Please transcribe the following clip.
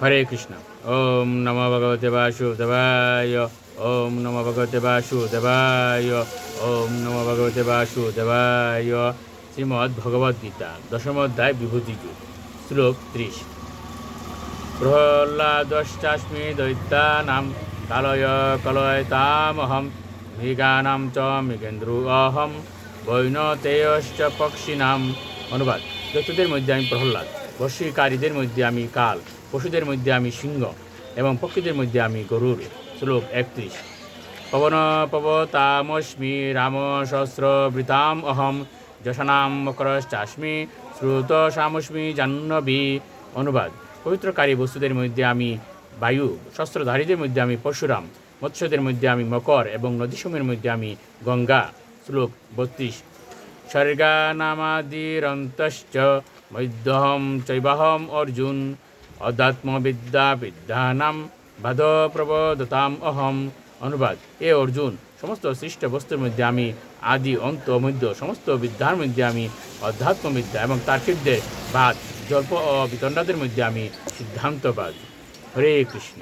হরে কৃষ্ণ। ওম নম ভগবতে বাসুদেবায়। ওম নম ভগবতে বাসুদেবায়। ওম নম ভগবতে বাসুদেবায়। শ্রীমদ্ ভগবদ্ গীতা দশম অধ্যায়, বিভূতি যুগ, শ্লোক ত্রিশ। প্রহ্লাদশ্চাস্মি দৈত্যানাম কালয় কলয়তামহম, মৃগানাম চ মৃগেন্দ্র অহম, বৈনতেয়শ্চ পক্ষিনাম। অনুবাদ। দৈত্যদের মধ্যে আমি প্রহ্লাদ, বর্ষীকারীদের মধ্যে আমি কাল। পশুদের মধ্যে আমি সিংহ এবং পক্ষীদের মধ্যে আমি গরুর। শ্লোক একত্রিশ। পবন পবতামস্মি রাম সহস্রবৃতাম অহম যশনাম মকরশ্চাস্মি শ্রুত সামস্মি জাহ্নবী। অনুবাদ। পবিত্রকারী বস্তুদের মধ্যে আমি বায়ু, শস্ত্রধারীদের মধ্যে আমি পরশুরাম, মৎস্যদের মধ্যে আমি মকর এবং নদীসমূহের মধ্যে আমি গঙ্গা। শ্লোক বত্রিশ। স্বর্গানামাদিরন্তশ্চ মধ্যহম চৈবাহম অর্জুন। অধ্যাত্মবিদ্যা বিদ্যানাম বাদ প্রবোধতাম অহম। অনুবাদ, এ অর্জুন, সমস্ত সৃষ্ট বস্তুর মধ্যে আমি আদি, অন্ত, মধ্য, সমস্ত বিদ্যার মধ্যে আমি অধ্যাত্মবিদ্যা এবং তার্কিকদের বাদ, জল্প ও বিতণ্ডাদের মধ্যে আমি সিদ্ধান্তবাদ। হরে কৃষ্ণ।